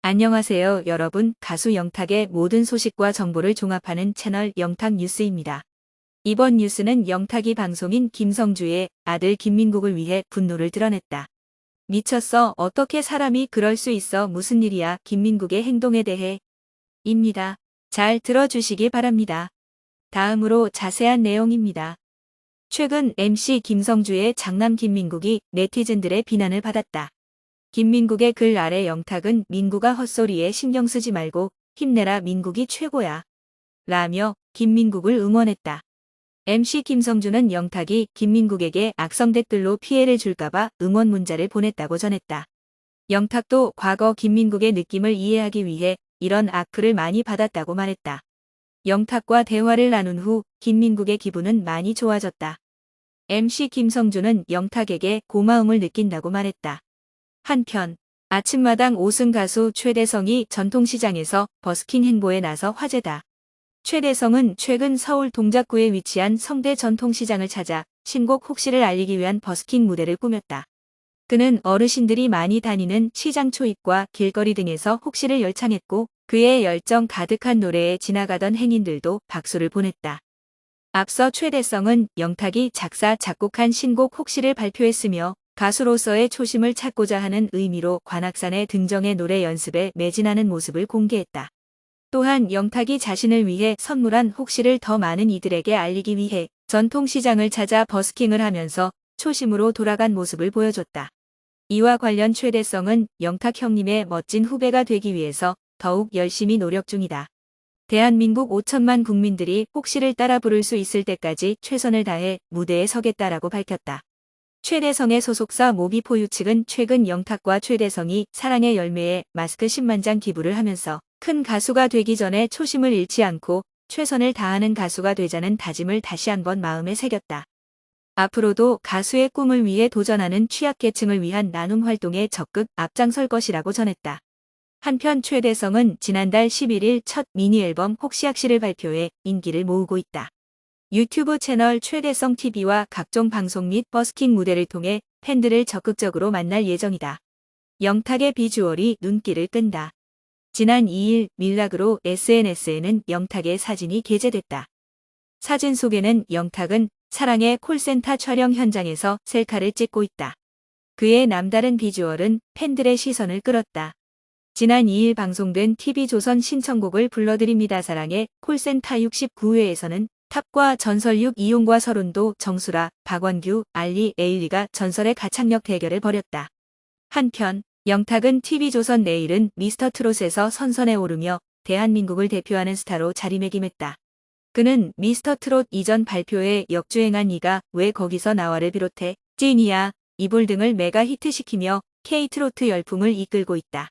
안녕하세요 여러분 가수 영탁의 모든 소식과 정보를 종합하는 채널 영탁 뉴스입니다. 이번 뉴스는 영탁이 방송인 김성주의 아들 김민국을 위해 분노를 드러냈다. 미쳤어 어떻게 사람이 그럴 수 있어 무슨 일이야 김민국의 행동에 대해 입니다. 잘 들어주시기 바랍니다. 다음으로 자세한 내용입니다. 최근 MC 김성주의 장남 김민국이 네티즌들의 비난을 받았다. 김민국의 글 아래 영탁은 민국아 헛소리에 신경 쓰지 말고 힘내라 민국이 최고야. 라며 김민국을 응원했다. MC 김성주는 영탁이 김민국에게 악성 댓글로 피해를 줄까봐 응원 문자를 보냈다고 전했다. 영탁도 과거 김민국의 느낌을 이해하기 위해 이런 악플을 많이 받았다고 말했다. 영탁과 대화를 나눈 후 김민국의 기분은 많이 좋아졌다. MC 김성주는 영탁에게 고마움을 느낀다고 말했다. 한편 아침마당 5승 가수 최대성이 전통시장에서 버스킹 행보에 나서 화제다. 최대성은 최근 서울 동작구에 위치한 성대 전통시장을 찾아 신곡 혹시를 알리기 위한 버스킹 무대를 꾸몄다. 그는 어르신들이 많이 다니는 시장 초입과 길거리 등에서 혹시를 열창했고 그의 열정 가득한 노래에 지나가던 행인들도 박수를 보냈다. 앞서 최대성은 영탁이 작사 작곡한 신곡 혹시를 발표했으며 가수로서의 초심을 찾고자 하는 의미로 관악산에 등정해 노래 연습에 매진하는 모습을 공개했다. 또한 영탁이 자신을 위해 선물한 혹시를 더 많은 이들에게 알리기 위해 전통시장을 찾아 버스킹을 하면서 초심으로 돌아간 모습을 보여줬다. 이와 관련 최대성은 영탁 형님의 멋진 후배가 되기 위해서 더욱 열심히 노력 중이다. 대한민국 5천만 국민들이 혹시를 따라 부를 수 있을 때까지 최선을 다해 무대에 서겠다라고 밝혔다. 최대성의 소속사 모비포유 측은 최근 영탁과 최대성이 사랑의 열매에 마스크 10만 장 기부를 하면서 큰 가수가 되기 전에 초심을 잃지 않고 최선을 다하는 가수가 되자는 다짐을 다시 한번 마음에 새겼다. 앞으로도 가수의 꿈을 위해 도전하는 취약계층을 위한 나눔 활동에 적극 앞장설 것이라고 전했다. 한편 최대성은 지난달 11일 첫 미니 앨범 혹시학시를 발표해 인기를 모으고 있다. 유튜브 채널 최대성 TV와 각종 방송 및 버스킹 무대를 통해 팬들을 적극적으로 만날 예정이다. 영탁의 비주얼이 눈길을 끈다. 지난 2일 밀락으로 SNS에는 영탁의 사진이 게재됐다. 사진 속에는 영탁은 사랑의 콜센터 촬영 현장에서 셀카를 찍고 있다. 그의 남다른 비주얼은 팬들의 시선을 끌었다. 지난 2일 방송된 TV조선 신청곡을 불러드립니다 사랑의 콜센터 69회에서는 탑과 전설육 이용과 서른도 정수라, 박원규, 알리, 에일리가 전설의 가창력 대결을 벌였다. 한편 영탁은 TV조선 내일은 미스터 트롯에서 선선에 오르며 대한민국을 대표하는 스타로 자리매김했다. 그는 미스터 트롯 이전 발표에 역주행한 이가 왜 거기서 나와를 비롯해 찐이야, 이불 등을 메가 히트시키며 K트로트 열풍을 이끌고 있다.